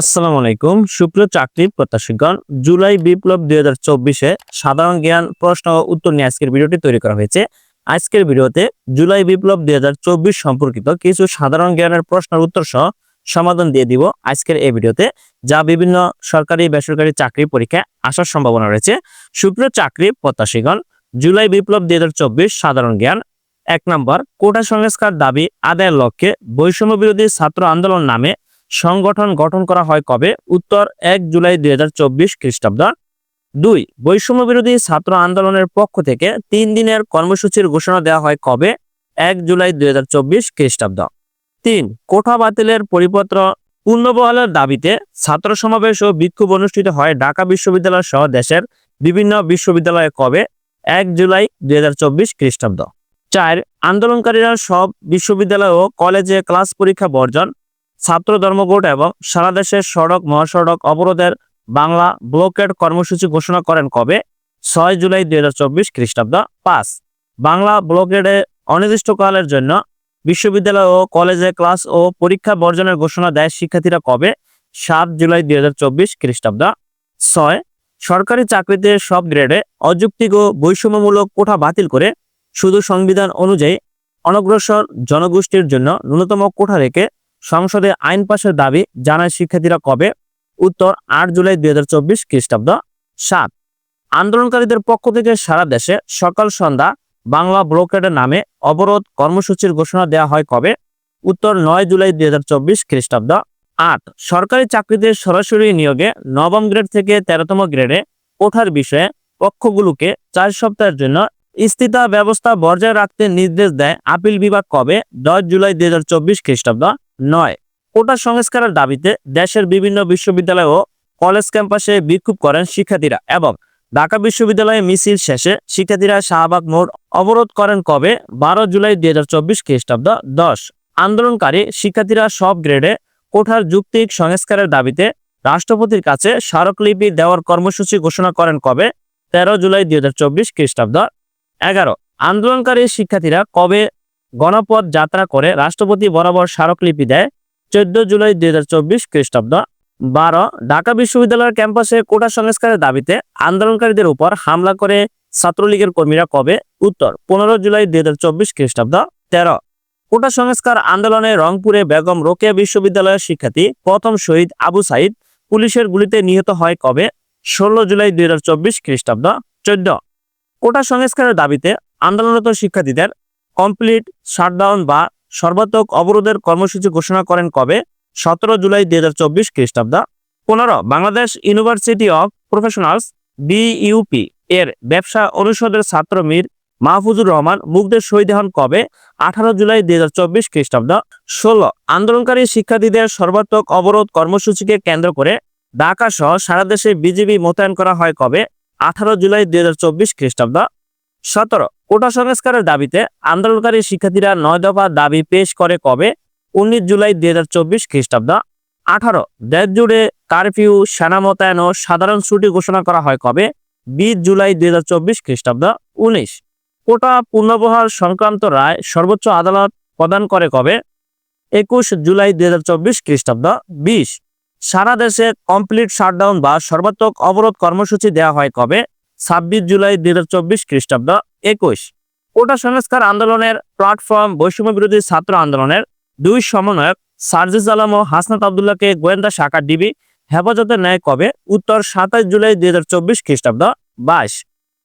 আসসালামু আলাইকুম। সুপ্রিয় চাকরি প্রত্যাশীগণ, জুলাই বিপ্লব দুই হাজার চব্বিশে সাধারণ জ্ঞান, প্রশ্ন ও উত্তর নিয়ে আজকের ভিডিওটি তৈরি করা হয়েছে। আজকের ভিডিওতে জুলাই বিপ্লব দুই হাজার চব্বিশ সম্পর্কিত কিছু সাধারণ জ্ঞানের প্রশ্নের উত্তর সহ সমাধান দিয়ে দিব আজকের এই ভিডিওতে, যা বিভিন্ন সরকারি, বেসরকারি চাকরি পরীক্ষায় আসার সম্ভাবনা রয়েছে। সুপ্রিয় চাকরি প্রত্যাশীগণ, জুলাই বিপ্লব দুই হাজার চব্বিশ সাধারণ জ্ঞান, এক নম্বর, কোটা সংস্কার দাবি আদায়ের লক্ষ্যে বৈষম্য বিরোধী ছাত্র আন্দোলন নামে সংগঠন গঠন করা হয় কবে? উত্তর, এক জুলাই দুই হাজার চব্বিশ খ্রিস্টাব্দ। দুই, বৈষম্য বিরোধী ছাত্র আন্দোলনের পক্ষ থেকে তিন দিনের কর্মসূচির ঘোষণা দেওয়া হয় কবে? এক জুলাই দুই হাজার চব্বিশ খ্রিস্টাব্দ। তিন, কোঠা বাতিলের পরিপত্র পূর্ণবহালের দাবিতে ছাত্র সমাবেশ ও বিক্ষোভ অনুষ্ঠিত হয় ঢাকা বিশ্ববিদ্যালয় সহ দেশের বিভিন্ন বিশ্ববিদ্যালয়ে কবে? এক জুলাই দুই হাজার চব্বিশ খ্রিস্টাব্দ। চার, আন্দোলনকারীরা সব বিশ্ববিদ্যালয় ও কলেজে ক্লাস পরীক্ষা বর্জন ছাত্র ধর্মঘট এবং সারা দেশের সড়ক, মহাসড়ক অবরোধের বাংলা ব্লকেড কর্মসূচি ঘোষণা করেন কবে? ছয় জুলাই দুই হাজার চব্বিশ খ্রিস্টাব্দ পাঁচ। বাংলা ব্লকেডে অনির্দিষ্টকালের জন্য বিশ্ববিদ্যালয় ও কলেজে ক্লাস ও পরীক্ষা বর্জনের ঘোষণা দেয় শিক্ষার্থীরা কবে? সাত জুলাই দুই হাজার চব্বিশ খ্রিস্টাব্দ ছয়। সরকারি চাকরিতে সব গ্রেডে অযৌক্তিক ও বৈষম্যমূলক কোঠা বাতিল করে শুধু সংবিধান অনুযায়ী অনগ্রসর জনগোষ্ঠীর জন্য ন্যূনতম কোঠা রেখে সংসদে আইন পাশের দাবি জানায় শিক্ষার্থীরা কবে? উত্তর, আট জুলাই দুই হাজার চব্বিশ খ্রিস্টাব্দ সাত। আন্দোলনকারীদের পক্ষ থেকে সারা দেশে সকাল সন্ধ্যা বাংলা ব্লকেডের নামে অবরোধ কর্মসূচির ঘোষণা দেওয়া হয় কবে? উত্তর, নয় জুলাই দুই হাজার চব্বিশ খ্রিস্টাব্দ আট। সরকারি চাকরিতে সরাসরি নিয়োগে নবম গ্রেড থেকে তেরোতম গ্রেডে ওঠার বিষয়ে পক্ষগুলোকে চার সপ্তাহের জন্য স্থিতা ব্যবস্থা বজায় রাখতে নির্দেশ দেয় আপিল বিভাগ কবে? দশ জুলাই দুই হাজার চব্বিশ খ্রিস্টাব্দ নয়। কোটা সংস্কারের দাবিতে দেশের বিভিন্ন বিশ্ববিদ্যালয় ও কলেজ ক্যাম্পাসে বিক্ষোভ করেন শিক্ষার্থীরা এবং ঢাকা বিশ্ববিদ্যালয়ে মিছিল শেষে শিক্ষার্থীরা শাহবাগ মোড় অবরোধ করেন কবে? বারো জুলাই দুই হাজার চব্বিশ খ্রিস্টাব্দ দশ। আন্দোলনকারী শিক্ষার্থীরা সব গ্রেডে কোঠার যুক্তিক সংস্কারের দাবিতে রাষ্ট্রপতির কাছে স্মারকলিপি দেওয়ার কর্মসূচি ঘোষণা করেন কবে? তেরো জুলাই দুই হাজার চব্বিশ খ্রিস্টাব্দ এগারো। আন্দোলনকারী শিক্ষার্থীরা কবে গণপথ যাত্রা করে রাষ্ট্রপতি বরাবর স্মারকলিপি দেয় চোদ্দ জুলাই দুই হাজার চব্বিশ খ্রিস্টাব্দ। বারো, ঢাকা বিশ্ববিদ্যালয়ের ক্যাম্পাসে কোটা সংস্কারের দাবিতে আন্দোলনকারীদের উপর হামলা করে ছাত্রলীগের কর্মীরা কবে? উত্তর, পনেরো জুলাই দুই হাজার চব্বিশ খ্রিস্টাব্দ। তেরো, কোটা সংস্কার আন্দোলনে রংপুরে বেগম রোকেয়া বিশ্ববিদ্যালয়ের শিক্ষার্থী প্রথম শহীদ আবু সাইদ পুলিশের গুলিতে নিহত হয় কবে? ষোলো জুলাই দুই হাজার চব্বিশ খ্রিস্টাব্দ। চোদ্দ, কোটা সংস্কারের দাবিতে আন্দোলনরত শিক্ষার্থীদের কমপ্লিট শাটডাউন বা সর্বাত্মক অবরোধের কর্মসূচি ঘোষণা করেন কবে? সতেরো জুলাই দুই হাজার চব্বিশ খ্রিস্টাব্দ। পনেরো, Bangladesh university of professionals BUP এর ব্যবসা অনুষদের ছাত্র মীর মাহফুজুর রহমান মুগ্ধের শহীদ হন কবে? আঠারো জুলাই দুই হাজার চব্বিশ খ্রিস্টাব্দ। ষোলো, আন্দোলনকারী শিক্ষার্থীদের সর্বাত্মক অবরোধ কর্মসূচিকে কেন্দ্র করে ঢাকা সহ সারা দেশে বিজিবি মোতায়েন করা হয় কবে? আঠারো জুলাই দুই হাজার চব্বিশ খ্রিস্টাব্দ। সতেরো কোটা সংস্কারের দাবিতে আন্দোলনকারী শিক্ষার্থীরা নয় দফা দাবি পেশ করে কবে? উনিশ জুলাই দুই হাজার চব্বিশ খ্রিস্টাব্দ, আঠারো দেশ জুড়ে কারফিউ সেনা মোতায়েন ও সাধারণ ছুটি ঘোষণা করা হয় কবে? বিশ জুলাই দুই হাজার চব্বিশ খ্রিস্টাব্দ, উনিশ, কোটা পুনর্বহাল সংক্রান্ত রায় সর্বোচ্চ আদালত প্রদান করে কবে? একুশ জুলাই দুই হাজার চব্বিশ খ্রিস্টাব্দ, বিশ, সারা দেশে কমপ্লিট শাটডাউন বা সর্বাত্মক অবরোধ কর্মসূচি দেওয়া হয় কবে? ছাব্বিশ জুলাই দুই হাজার চব্বিশ খ্রিস্টাব্দ একুশ। কোটা সংস্কার আন্দোলনের প্ল্যাটফর্ম বৈষম্য বিরোধী ছাত্র আন্দোলনের দুই সমন্বয়ক সার্জিস আলম ও হাসনাত আবদুল্লাহকে গোয়েন্দা শাখা ডিবি হেফাজতে নেয় কবে? উত্তর সাতাশ জুলাই দুই হাজার চব্বিশ খ্রিস্টাব্দ বাইশ।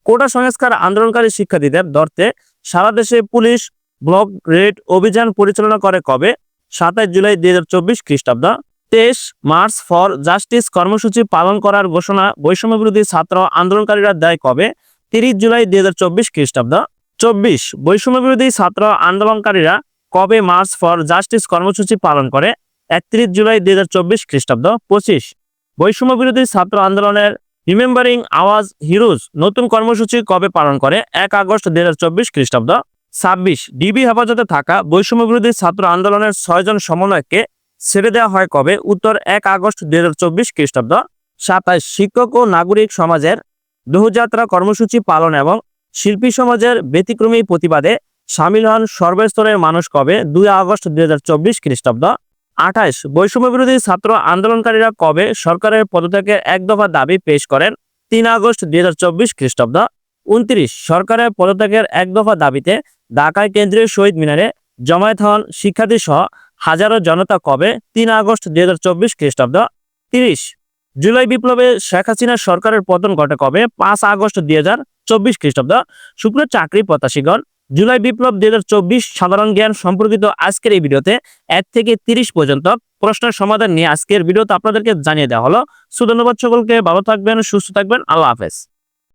কোটা সংস্কার আন্দোলনকারী শিক্ষার্থীদের ধরতে সারা দেশে পুলিশ ব্লক রেড অভিযান পরিচালনা করে কবে? সাতাশ জুলাই দুই হাজার চব্বিশ খ্রিস্টাব্দ তেইশ মার্চ ফর জাস্টিস কর্মসূচি পালন করার ঘোষণা বৈষম্য বিরোধী ছাত্র আন্দোলনকারীরা দেয় কবে? তিরিশ জুলাই দুই হাজার চব্বিশ খ্রিস্টাব্দ। চব্বিশ, বৈষম্য বিরোধী ছাত্র আন্দোলনকারীরা কবে মার্চ ফর জাস্টিস কর্মসূচি পালন করে? একত্রিশ জুলাই দুই হাজার চব্বিশ খ্রিস্টাব্দ। পঁচিশ, বৈষম্য বিরোধী ছাত্র আন্দোলনের রিমেম্বারিং আওয়াজ হিরোজ নতুন কর্মসূচি কবে পালন করে? এক আগস্ট দুই হাজার চব্বিশ খ্রিস্টাব্দ। ছাব্বিশ ডিবি হেফাজতে থাকা বৈষম্য বিরোধী ছাত্র আন্দোলনের ছয়জন সমন্বয়ককে ছেড়ে দেওয়া হয় কবে? উত্তর, এক আগস্ট দুই হাজার চব্বিশ খ্রিস্টাব্দ। সাতাশ, শিক্ষক ও নাগরিক সমাজের দোহযাত্রা কর্মসূচি পালন এবং শিল্পী সমাজের ব্যতিক্রমী প্রতিবাদে সামিল হন সর্বস্তরের মানুষ কবে? দুই আগস্ট দুই হাজার চব্বিশ খ্রিস্টাব্দ। আঠাশ বৈষম্য বিরোধী ছাত্র আন্দোলনকারীরা কবে সরকারের পদত্যাগের এক দফা দাবি পেশ করেন? তিন আগস্ট দুই হাজার চব্বিশ খ্রিস্টাব্দ। উনত্রিশ, সরকারের পদত্যাগের এক দফা দাবিতে ঢাকায় কেন্দ্রীয় শহীদ মিনারে জমায়েত হন শিক্ষার্থী সহ হাজারো জনতা কবে? তিন আগস্ট দুই হাজার চব্বিশ খ্রিস্টাব্দ। তিরিশ জুলাই বিপ্লবে শেখ হাসিনা সরকারের পতন ঘটে কবে? পাঁচ আগস্ট দুই হাজার চব্বিশ খ্রিস্টাব্দ। শুক্র চাকরি প্রত্যাশীগণ, জুলাই বিপ্লব দুই হাজার চব্বিশ সাধারণ জ্ঞান সম্পর্কিত আজকের এই ভিডিওতে এক থেকে তিরিশ পর্যন্ত প্রশ্নের সমাধান নিয়ে আজকের ভিডিওতে আপনাদেরকে জানিয়ে দেওয়া হলো। সুধন্যবাদ সকলকে, ভালো থাকবেন, সুস্থ থাকবেন, আল্লাহ হাফেজ।